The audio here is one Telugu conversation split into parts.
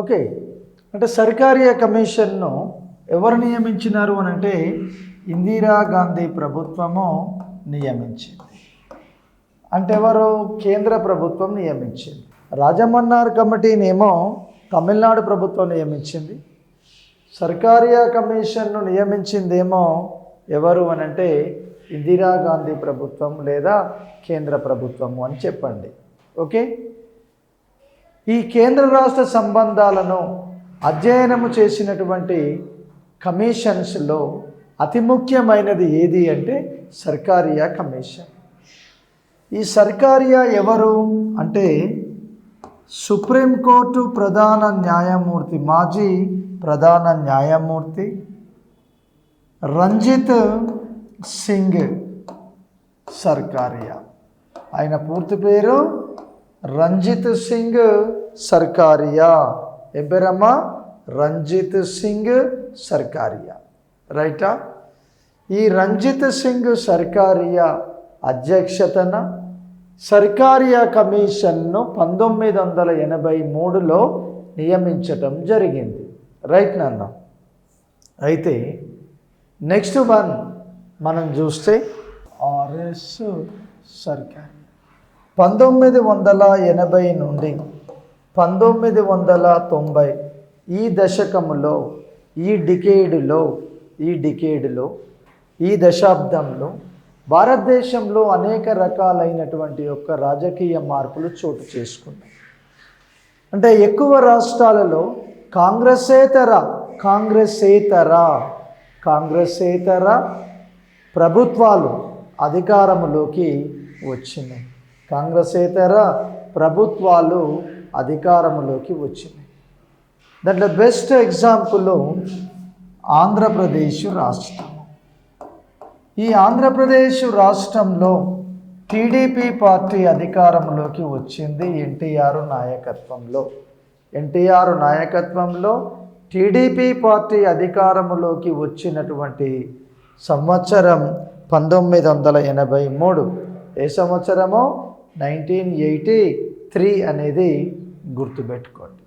ఓకే. అంటే సర్కారీయ కమిషన్ను ఎవరు నియమించినారు అని అంటే ఇందిరాగాంధీ ప్రభుత్వము నియమించింది. అంటే ఎవరు? కేంద్ర ప్రభుత్వం నియమించింది. రాజమన్నార్ కమిటీనేమో తమిళనాడు ప్రభుత్వం నియమించింది. సర్కారియా కమిషన్ను నియమించిందేమో ఎవరు అని అంటే ఇందిరాగాంధీ ప్రభుత్వం లేదా కేంద్ర ప్రభుత్వము అని చెప్పండి. ఓకే? ఈ కేంద్ర రాష్ట్ర సంబంధాలను అధ్యయనము చేసినటువంటి కమిషన్స్లో అతి ముఖ్యమైనది ఏది అంటే సర్కారియా కమిషన్. ఈ సర్కారియా ఎవరు? అంటే సుప్రీంకోర్టు ప్రధాన న్యాయమూర్తి మాజీ ప్రధాన న్యాయమూర్తి రంజిత్ సింగ్ సర్కారియా. ఆయన పూర్తి పేరు రంజిత్ సింగ్ సర్కారియా. ఏం పేరమ్మా? రంజిత్ సింగ్ సర్కారియా. రైటా? ఈ రంజిత్ సింగ్ సర్కారియా అధ్యక్షతన సర్కారియా కమిషన్ను పంతొమ్మిది వందల ఎనభై మూడులో నియమించటం జరిగింది. రైట్ నాన్న? అయితే నెక్స్ట్ వన్ మనం చూస్తే ఆర్ఎస్ సర్కార్ పంతొమ్మిది వందల ఎనభై నుండి పంతొమ్మిది వందల తొంభై ఈ దశకములో ఈ డికేడులో ఈ డికేడులో ఈ దశాబ్దంలో భారతదేశంలో అనేక రకాలైనటువంటి యొక్క రాజకీయ మార్పులు చోటు చేసుకున్నాయి. అంటే ఎక్కువ రాష్ట్రాలలో కాంగ్రెసేతర కాంగ్రెసేతర కాంగ్రెసేతర ప్రభుత్వాలు అధికారంలోకి వచ్చినాయి. కాంగ్రెసేతర ప్రభుత్వాలు అధికారంలోకి వచ్చినాయి. దాంట్లో బెస్ట్ ఎగ్జాంపుల్ ఆంధ్రప్రదేశ్ రాష్ట్రం. ఈ ఆంధ్రప్రదేశ్ రాష్ట్రంలో టీడీపీ పార్టీ అధికారంలోకి వచ్చింది ఎన్టీఆర్ నాయకత్వంలో. ఎన్టీఆర్ నాయకత్వంలో టీడీపీ పార్టీ అధికారంలోకి వచ్చినటువంటి సంవత్సరం పంతొమ్మిది వందల ఎనభై మూడు. ఏ సంవత్సరమో? నైన్టీన్ ఎయిటీ త్రీ అనేది గుర్తుపెట్టుకోండి.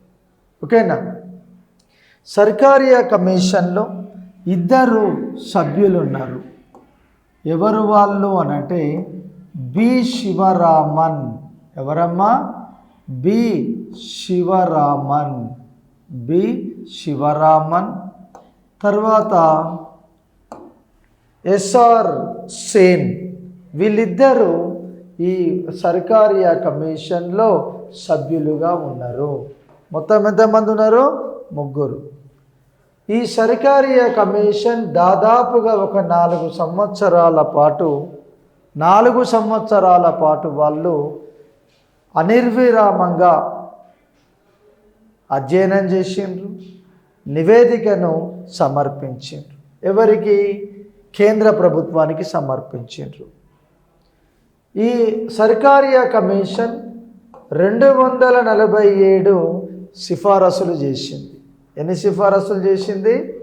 ఓకేనా? సర్కారియా కమిషన్లో ఇద్దరు సభ్యులు ఉన్నారు ఎవరు వాళ్ళు అనంటే బి శివరామన్. ఎవరమ్మా? బి శివరామన్. బి శివరామన్. తర్వాత ఎస్ఆర్ సేన్. వీళ్ళిద్దరూ ఈ సర్కారియా కమిషన్లో సభ్యులుగా ఉన్నారు. మొత్తం ఎంతమంది ఉన్నారు? ముగ్గురు. ఈ సర్కారియా కమిషన్ దాదాపుగా ఒక నాలుగు సంవత్సరాల పాటు నాలుగు సంవత్సరాల పాటు వాళ్ళు అనిర్విరామంగా అధ్యయనం చేసిండ్రు నివేదికను సమర్పించిండ్రు. ఎవరికి? కేంద్ర ప్రభుత్వానికి సమర్పించిండ్రు. ఈ సర్కారియా కమిషన్ రెండు వందల నలభై ఏడు సిఫారసులు చేసింది. ఎన్ని సిఫారసులు చేసింది?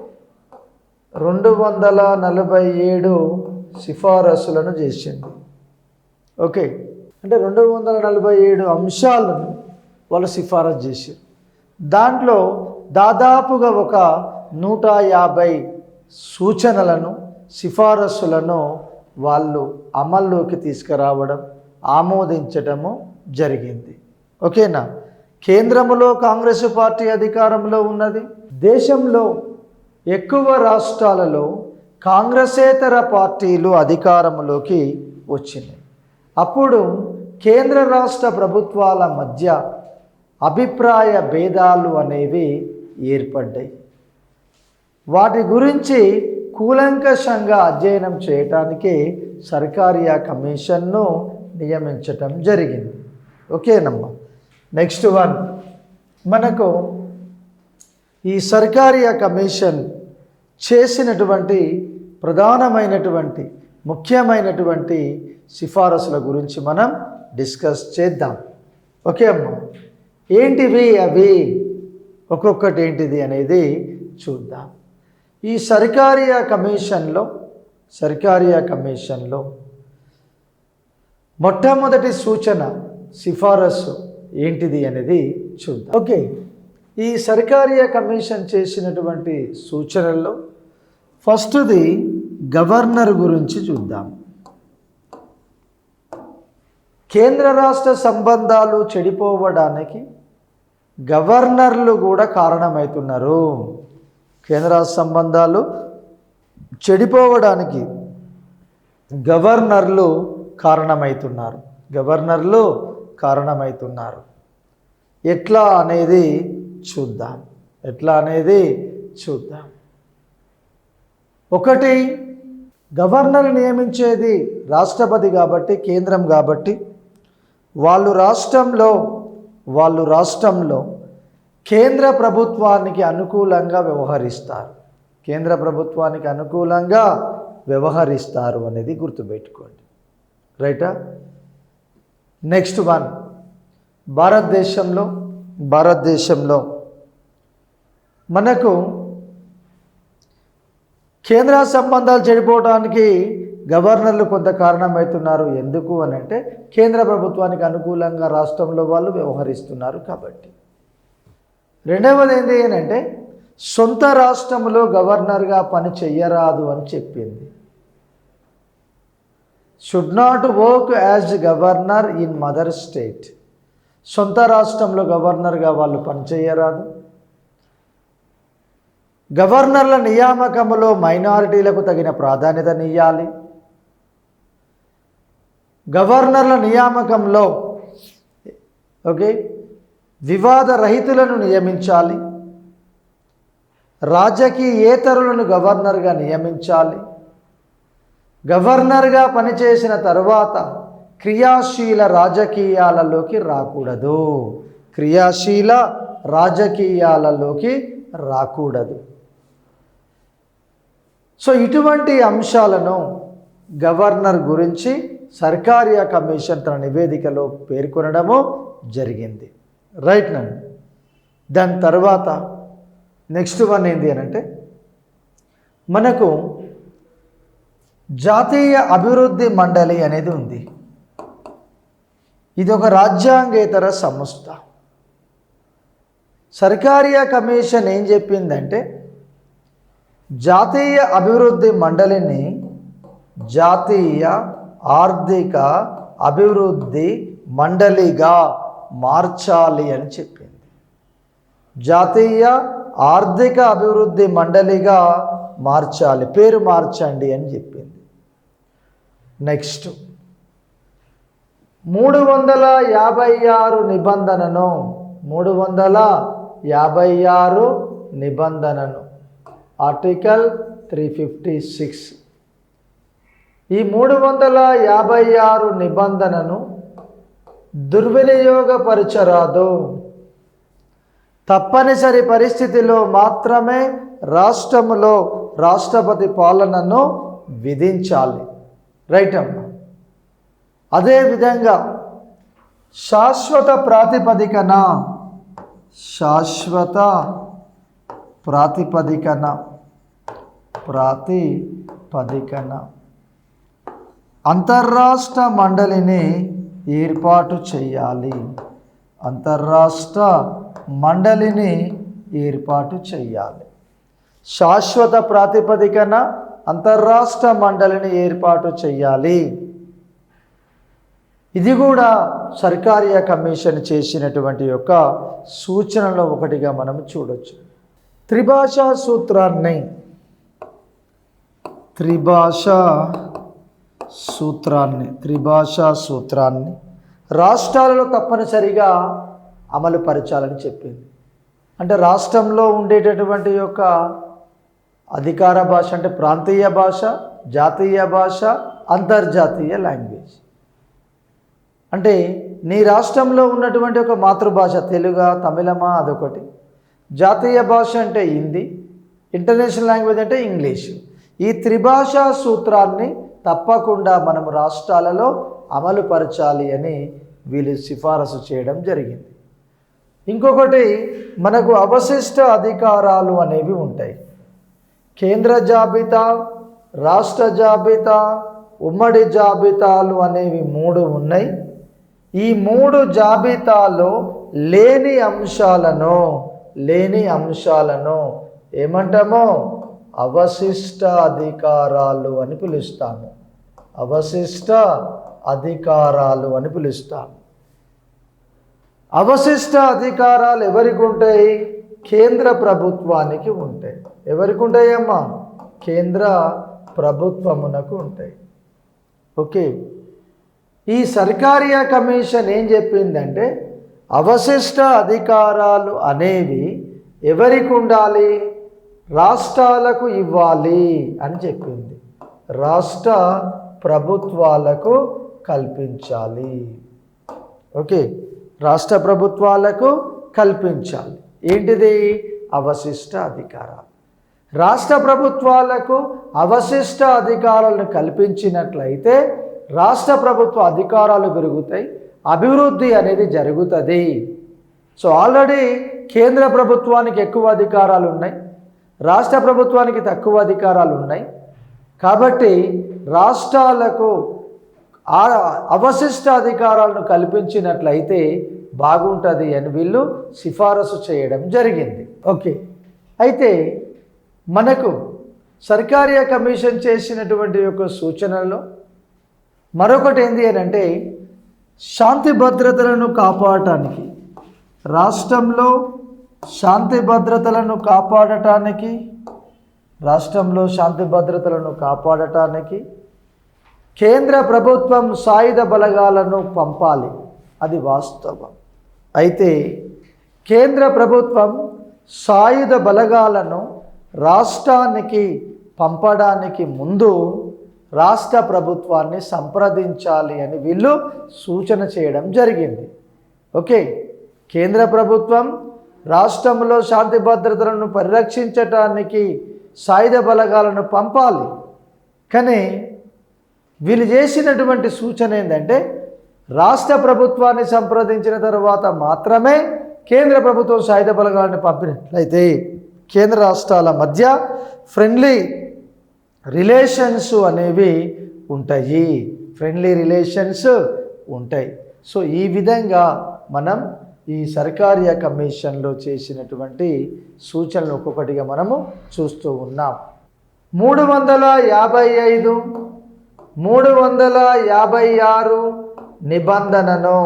రెండు వందల నలభై ఏడు సిఫారసులను చేసింది. ఓకే. అంటే రెండు వందల నలభై ఏడు అంశాలను వాళ్ళు సిఫారసు చేశారు దాంట్లో దాదాపుగా ఒక నూట యాభై సూచనలను సిఫారసులను వాళ్ళు అమల్లోకి తీసుకురావడం ఆమోదించటము జరిగింది. ఓకేనా? కేంద్రములో కాంగ్రెస్ పార్టీ అధికారంలో ఉన్నది. దేశంలో ఎక్కువ రాష్ట్రాలలో కాంగ్రెసేతర పార్టీలు అధికారంలోకి వచ్చినాయి అప్పుడు కేంద్ర రాష్ట్ర ప్రభుత్వాల మధ్య అభిప్రాయ భేదాలు అనేవి ఏర్పడ్డాయి. వాటి గురించి కూలంకషంగా అధ్యయనం చేయటానికి సర్కారియా కమిషన్ను నియమించటం జరిగింది. ఓకేనమ్మా నెక్స్ట్ వన్. మనకు ఈ సర్కారియా కమిషన్ చేసినటువంటి ప్రధానమైనటువంటి ముఖ్యమైనటువంటి సిఫారసుల గురించి మనం డిస్కస్ చేద్దాం. ఓకే అమ్మా. ఏంటివి అవి? ఒక్కొక్కటి ఏంటిది అనేది చూద్దాం. ఈ సర్కారియా కమిషన్లో సర్కారియా కమిషన్లో మొట్టమొదటి సూచన సిఫారసు ఏంటిది అనేది చూద్దాం. ఓకే ఈ సర్కారియా కమిషన్ చేసినటువంటి సూచనల్లో ఫస్ట్ది గవర్నర్ గురించి చూద్దాం. కేంద్ర రాష్ట్ర సంబంధాలు చెడిపోవడానికి గవర్నర్లు కూడా కారణమవుతున్నారు. కేంద్ర సంబంధాలు చెడిపోవడానికి గవర్నర్లు కారణమవుతున్నారు గవర్నర్లు కారణమవుతున్నారు ఎట్లా అనేది చూద్దాం. ఎట్లా అనేది చూద్దాం. ఒకటి గవర్నర్ నియమించేది రాష్ట్రపతి కాబట్టి కేంద్రం కాబట్టి వాళ్ళు రాష్ట్రంలో వాళ్ళు రాష్ట్రంలో కేంద్ర ప్రభుత్వానికి అనుకూలంగా వ్యవహరిస్తారు. కేంద్ర ప్రభుత్వానికి అనుకూలంగా వ్యవహరిస్తారు అనేది గుర్తుపెట్టుకోండి. రైటా? Next one. భారతదేశంలో భారతదేశంలో మనకు కేంద్ర సంబంధాలు చెడిపోవడానికి గవర్నర్లు కొంత కారణమవుతున్నారు. ఎందుకు అని అంటే కేంద్ర ప్రభుత్వానికి అనుకూలంగా రాష్ట్రంలో వాళ్ళు వ్యవహరిస్తున్నారు కాబట్టి. రెండవది ఏంటి అని అంటే సొంత రాష్ట్రంలో గవర్నర్గా పని చెయ్యరాదు అని చెప్పింది. Should not work as governor in mother state సొంత రాష్ట్రంలో గవర్నర్గా వాళ్ళు పనిచేయరాదు గవర్నర్ల నియామకంలో మైనారిటీలకు తగిన ప్రాధాన్యతనియ్యాలి గవర్నర్ల నియామకంలో ఓకే వివాద రహితులను నియమించాలి. రాజకీయేతరులను గవర్నర్గా నియమించాలి. గవర్నర్గా పనిచేసిన తర్వాత క్రియాశీల రాజకీయాలలోకి రాకూడదు. క్రియాశీల రాజకీయాలలోకి రాకూడదు. సో ఇటువంటి అంశాలను గవర్నర్ గురించి సర్కారియా కమిషన్ తన నివేదికలో పేర్కొనడము జరిగింది. రైట్ నండి దాని తర్వాత నెక్స్ట్ వన్ ఏంటి అని అంటే మనకు జాతీయ అభివృద్ధి మండలి అనేది ఉంది. ఇది ఒక రాజ్యాంగేతర సంస్థ. సర్కారియా కమిషన్ ఏం చెప్పిందంటే జాతీయ అభివృద్ధి మండలిని జాతీయ ఆర్థిక అభివృద్ధి మండలిగా మార్చాలి అని చెప్పింది. జాతీయ ఆర్థిక అభివృద్ధి మండలిగా మార్చాలి పేరు మార్చండి అని చెప్పింది. నెక్స్ట్ మూడు వందల యాభై ఆరు నిబంధనను మూడు వందల యాభై ఆరు నిబంధనను ఆర్టికల్ త్రీ ఫిఫ్టీ సిక్స్ ఈ మూడు వందల యాభై ఆరు నిబంధనను దుర్వినియోగపరచరాదు. తప్పనిసరి పరిస్థితిలో మాత్రమే రాష్ట్రములో రాష్ట్రపతి పాలనను విధించాలి. రైట్ అమ్మా. అదేవిధంగా శాశ్వత ప్రాతిపదికన శాశ్వత ప్రాతిపదికన ప్రాతిపదికన అంతర్రాష్ట్ర మండలిని ఏర్పాటు చేయాలి అంతర్రాష్ట్ర మండలిని ఏర్పాటు చేయాలి శాశ్వత ప్రాతిపదికన అంతర్రాష్ట్ర మండలిని ఏర్పాటు చేయాలి ఇది కూడా సర్కారియ కమిషన్ చేసినటువంటి యొక్క సూచనలో ఒకటిగా మనం చూడొచ్చు. త్రిభాషా సూత్రాన్ని త్రిభాషా సూత్రాన్ని త్రిభాషా సూత్రాన్ని రాష్ట్రాలలో తప్పనిసరిగా అమలు పరచాలని చెప్పింది. అంటే రాష్ట్రంలో ఉండేటటువంటి యొక్క అధికార భాష అంటే ప్రాంతీయ భాష జాతీయ భాష అంతర్జాతీయ లాంగ్వేజ్. అంటే నీ రాష్ట్రంలో ఉన్నటువంటి ఒక మాతృభాష తెలుగా తమిళమా అదొకటి. జాతీయ భాష అంటే హిందీ ఇంటర్నేషనల్ లాంగ్వేజ్ అంటే ఇంగ్లీష్. ఈ త్రిభాషా సూత్రాన్ని తప్పకుండా మనం రాష్ట్రాలలో అమలు పరచాలి అని వీళ్ళు సిఫారసు చేయడం జరిగింది. ఇంకొకటి మనకు అవశిష్ట అధికారాలు అనేవి ఉంటాయి. కేంద్ర జాబితా రాష్ట్ర జాబితా ఉమ్మడి జాబితాలు అనేవి మూడు ఉన్నాయి. ఈ మూడు జాబితాలో లేని అంశాలను లేని అంశాలను ఏమంటామో అవశిష్ట అధికారాలు అని పిలుస్తాము. అవశిష్ట అధికారాలు అని పిలుస్తాము. అవశిష్ట అధికారాలు ఎవరికి ఉంటాయి? కేంద్ర ప్రభుత్వానికి ఉంటాయి. ఎవరికి ఉంటాయమ్మా? కేంద్ర ప్రభుత్వమునకు ఉంటాయి. ఓకే. ఈ సర్కారియా కమిషన్ ఏం చెప్పిందంటే అవశిష్ట అధికారాలు అనేవి ఎవరికి ఉండాలి? రాష్ట్రాలకు ఇవ్వాలి అని చెప్పింది. రాష్ట్ర ప్రభుత్వాలకు కల్పించాలి. ఓకే రాష్ట్ర ప్రభుత్వాలకు కల్పించాలి. ఏంటిది? అవశిష్ట అధికారాలు. రాష్ట్ర ప్రభుత్వాలకు అవశిష్ట అధికారాలను కల్పించినట్లయితే రాష్ట్ర ప్రభుత్వ అధికారాలు పెరుగుతాయి అభివృద్ధి అనేది జరుగుతుంది. సో ఆల్రెడీ కేంద్ర ప్రభుత్వానికి ఎక్కువ అధికారాలు ఉన్నాయి. రాష్ట్ర ప్రభుత్వానికి తక్కువ అధికారాలు ఉన్నాయి. కాబట్టి రాష్ట్రాలకు ఆ అవశిష్ట అధికారాలను కల్పించినట్లయితే బాగుంటుంది అని వీళ్ళు సిఫారసు చేయడం జరిగింది. ఓకే. అయితే మనకు సర్కారియా కమిషన్ చేసినటువంటి యొక్క సూచనల్లో మరొకటి ఏంటి అని అంటే శాంతి భద్రతలను కాపాడటానికి రాష్ట్రంలో శాంతి భద్రతలను కాపాడటానికి రాష్ట్రంలో శాంతి భద్రతలను కాపాడటానికి కేంద్ర ప్రభుత్వం సాయుధ బలగాలను పంపాలి. అది వాస్తవం. అయితే కేంద్ర ప్రభుత్వం సాయుధ బలగాలను రాష్ట్రానికి పంపడానికి ముందు రాష్ట్ర ప్రభుత్వాన్ని సంప్రదించాలి అని వీళ్ళు సూచన చేయడం జరిగింది. ఓకే. కేంద్ర ప్రభుత్వం రాష్ట్రంలో శాంతి భద్రతలను పరిరక్షించటానికి సాయుధ బలగాలను పంపాలి. కానీ వీళ్ళు చేసినటువంటి సూచన ఏంటంటే రాష్ట్ర ప్రభుత్వాన్ని సంప్రదించిన తర్వాత మాత్రమే కేంద్ర ప్రభుత్వం సాయుధ బలగాలను పంపినట్లయితే కేంద్ర రాష్ట్రాల మధ్య ఫ్రెండ్లీ రిలేషన్స్ అనేవి ఉంటాయి. ఫ్రెండ్లీ రిలేషన్స్ ఉంటాయి. సో ఈ విధంగా మనం ఈ సర్కారియా కమిషన్లో చేసినటువంటి సూచనలు ఒక్కొక్కటిగా మనము చూస్తూ ఉన్నాం. మూడు వందల యాభై ఐదు మూడు వందల యాభై ఆరు నిబంధనను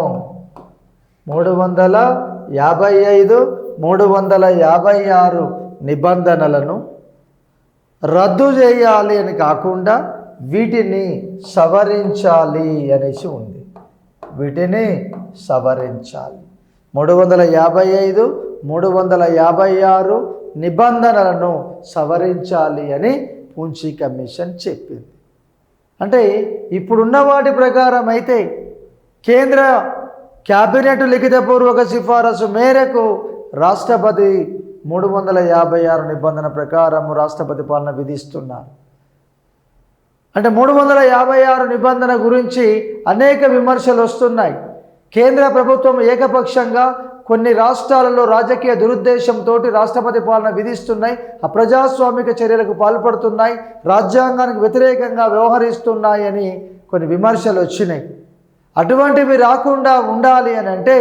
మూడు వందల యాభై ఐదు మూడు వందల యాభై ఆరు నిబంధనలను రద్దు చేయాలి అని కాకుండా వీటిని సవరించాలి అనేసి ఉంది. వీటిని సవరించాలి. మూడు వందల యాభై ఐదు మూడు వందల యాభై ఆరు నిబంధనలను సవరించాలి అని ఉంచి కమిషన్ చెప్పింది. అంటే ఇప్పుడున్న వాటి ప్రకారం అయితే కేంద్ర క్యాబినెట్ లిఖితపూర్వక సిఫారసు మేరకు రాష్ట్రపతి మూడు వందల యాభై ఆరు నిబంధన ప్రకారం రాష్ట్రపతి పాలన విధిస్తున్నారు. అంటే మూడు వందల యాభై ఆరు నిబంధన గురించి అనేక విమర్శలు వస్తున్నాయి. కేంద్ర ప్రభుత్వం ఏకపక్షంగా కొన్ని రాష్ట్రాలలో రాజకీయ దురుద్దేశంతో రాష్ట్రపతి పాలన విధిస్తున్నాయి అప్రజాస్వామిక చర్యలకు పాల్పడుతున్నాయి రాజ్యాంగానికి వ్యతిరేకంగా వ్యవహరిస్తున్నాయని కొన్ని విమర్శలు వచ్చినాయి. అటువంటివి రాకుండా ఉండాలి అని అంటే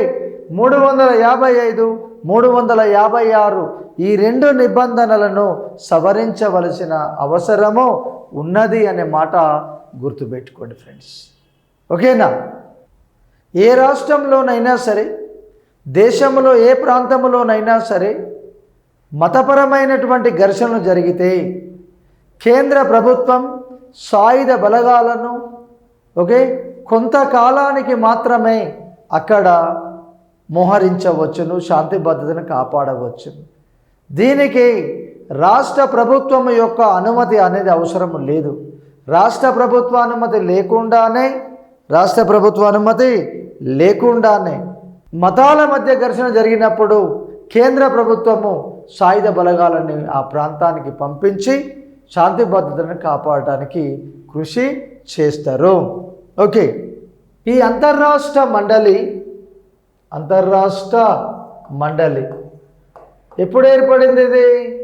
మూడు వందల యాభై ఐదు మూడు వందల యాభై ఆరు ఈ రెండు నిబంధనలను సవరించవలసిన అవసరము ఉన్నది అనే మాట గుర్తుపెట్టుకోండి ఫ్రెండ్స్. ఓకేనా? ఏ రాష్ట్రంలోనైనా సరే దేశంలో ఏ ప్రాంతంలోనైనా సరే మతపరమైనటువంటి ఘర్షణలు జరిగితే కేంద్ర ప్రభుత్వం సాయుధ బలగాలను ఓకే కొంతకాలానికి మాత్రమే అక్కడ మోహరించవచ్చును శాంతి భద్రతను కాపాడవచ్చును. దీనికి రాష్ట్ర ప్రభుత్వం యొక్క అనుమతి అనేది అవసరం లేదు. రాష్ట్ర ప్రభుత్వ అనుమతి లేకుండానే రాష్ట్ర ప్రభుత్వ అనుమతి లేకుండానే మతాల మధ్య ఘర్షణ జరిగినప్పుడు కేంద్ర ప్రభుత్వము సాయుధ బలగాలని ఆ ప్రాంతానికి పంపించి శాంతి భద్రతను కాపాడటానికి కృషి చేస్తారు. ఓకే. ఈ అంతర్రాష్ట్ర మండలి అంతర్రాష్ట్ర మండలి. ఎప్పుడు ఏర్పడింది ఇది?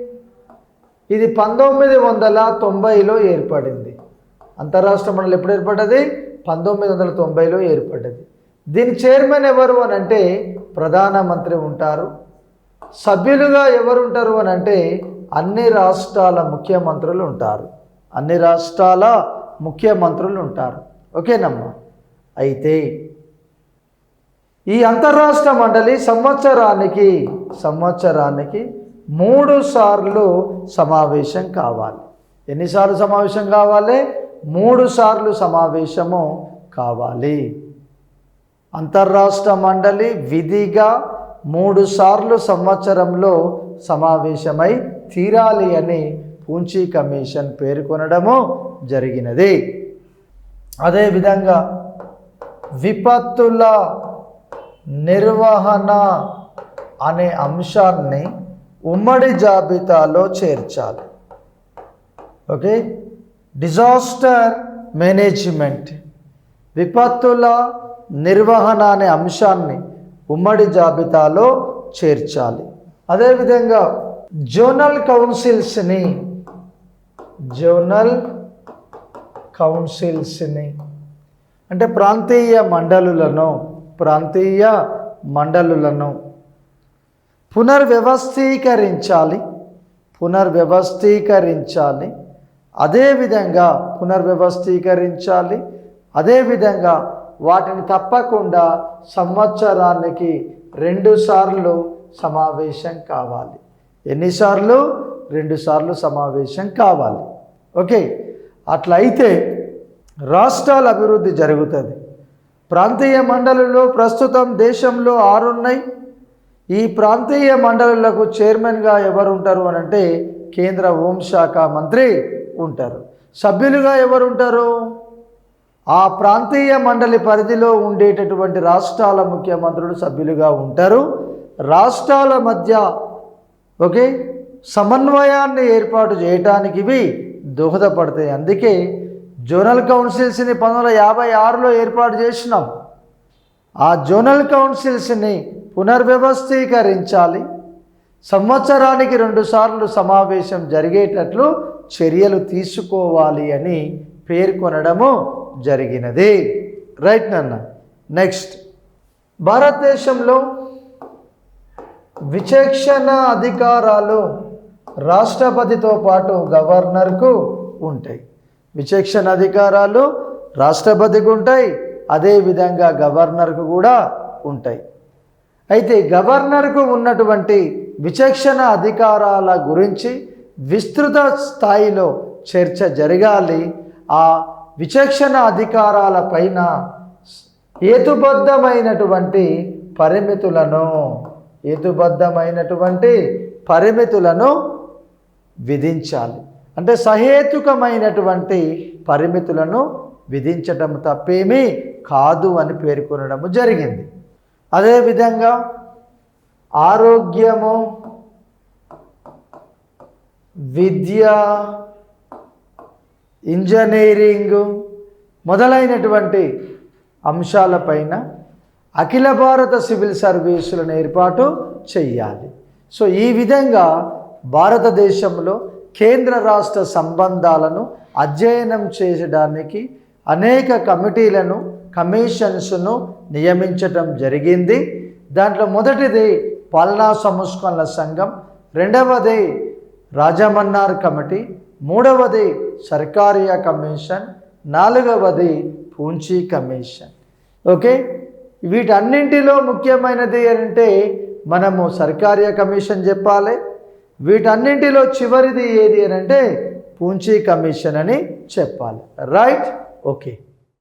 ఇది పంతొమ్మిది వందల తొంభైలో ఏర్పడింది. అంతర్రాష్ట్ర మండలి ఎప్పుడు ఏర్పడ్డది? పంతొమ్మిది వందల తొంభైలో ఏర్పడ్డది. దీని చైర్మన్ ఎవరు అని అంటే ప్రధానమంత్రి ఉంటారు. సభ్యులుగా ఎవరు ఉంటారు అని అంటే అన్ని రాష్ట్రాల ముఖ్యమంత్రులు ఉంటారు. అన్ని రాష్ట్రాల ముఖ్యమంత్రులు ఉంటారు. ఓకేనమ్మా? అయితే ఈ అంతర్రాష్ట్ర మండలి సంవత్సరానికి సంవత్సరానికి మూడు సార్లు సమావేశం కావాలి. ఎన్నిసార్లు సమావేశం కావాలి? మూడు సార్లు సమావేశము కావాలి. అంతర్రాష్ట్ర మండలి విధిగా మూడు సార్లు సంవత్సరంలో సమావేశమై తీరాలి అని పూంచి కమిషన్ పేర్కొనడము జరిగినది. అదేవిధంగా విపత్తుల నిర్వహణ అనే అంశాన్ని ఉమ్మడి జాబితాలో చేర్చాలి. ఓకే? డిజాస్టర్ మేనేజ్మెంట్ విపత్తుల నిర్వహణ అనే అంశాన్ని ఉమ్మడి జాబితాలో చేర్చాలి. అదేవిధంగా జోనల్ కౌన్సిల్స్ని జోనల్ కౌన్సిల్స్ని అంటే ప్రాంతీయ మండలులను ప్రాంతీయ మండలులను పునర్వ్యవస్థీకరించాలి పునర్వ్యవస్థీకరించాలి అదేవిధంగా పునర్వ్యవస్థీకరించాలి అదేవిధంగా వాటిని తప్పకుండా సంవత్సరానికి రెండు సార్లు సమావేశం కావాలి. ఎన్నిసార్లు రెండుసార్లు సమావేశం కావాలి. ఓకే. అట్లయితే రాష్ట్రాల అభివృద్ధి జరుగుతుంది. ప్రాంతీయ మండలిలో ప్రస్తుతం దేశంలో ఆరున్నాయి. ఈ ప్రాంతీయ మండలులకు చైర్మన్గా ఎవరు ఉంటారు అని అంటే కేంద్ర హోంశాఖ మంత్రి ఉంటారు. సభ్యులుగా ఎవరు ఉంటారు ఆ ప్రాంతీయ మండలి పరిధిలో ఉండేటటువంటి రాష్ట్రాల ముఖ్యమంత్రులు సభ్యులుగా ఉంటారు. రాష్ట్రాల మధ్య ఓకే సమన్వయాన్ని ఏర్పాటు చేయటానికి ఇవి దోహదపడతాయి. అందుకే జోనల్ కౌన్సిల్స్ని పంతొమ్మిది వందల యాభై ఆరులో ఏర్పాటు చేసినాం. ఆ జోనల్ కౌన్సిల్స్ని పునర్వ్యవస్థీకరించాలి. సంవత్సరానికి రెండుసార్లు సమావేశం జరిగేటట్లు చర్యలు తీసుకోవాలి అని పేర్కొనడము జరిగినది. రైట్ నాన్న? నెక్స్ట్ భారతదేశంలో విచక్షణ అధికారాలు రాష్ట్రపతితో పాటు గవర్నర్కు ఉంటాయి. విచక్షణ అధికారాలు రాష్ట్రపతికి ఉంటాయి అదేవిధంగా గవర్నర్కు కూడా ఉంటాయి. అయితే గవర్నర్కు ఉన్నటువంటి విచక్షణ అధికారాల గురించి విస్తృత స్థాయిలో చర్చ జరగాలి. ఆ విచక్షణ అధికారాల పైన హేతుబద్ధమైనటువంటి పరిమితులను హేతుబద్ధమైనటువంటి పరిమితులను విధించాలి. అంటే సహేతుకమైనటువంటి పరిమితులను విధించటం తప్పేమీ కాదు అని పేర్కొనడము జరిగింది. అదేవిధంగా ఆరోగ్యము విద్య ఇంజనీరింగ్ మొదలైనటువంటి అంశాలపైన అఖిల భారత సివిల్ సర్వీసులను ఏర్పాటు చేయాలి సో ఈ విధంగా భారతదేశంలో కేంద్ర రాష్ట్ర సంబంధాలను అధ్యయనం చేయడానికి అనేక కమిటీలను కమిషన్స్ను నియమించటం జరిగింది. దాంట్లో మొదటిది పాలనా సంస్కరణల సంఘం రెండవది రాజమన్నార్ కమిటీ మూడవది సర్కారియా కమిషన్ నాలుగవది పూంచీ కమిషన్. ఓకే? వీటన్నింటిలో ముఖ్యమైనది అంటే మనము సర్కారియా కమిషన్ చెప్పాలి. వీటన్నింటిలో చివరిది ఏది అని అంటే పూంచీ కమిషన్ అని చెప్పాలి. రైట్? ఓకే.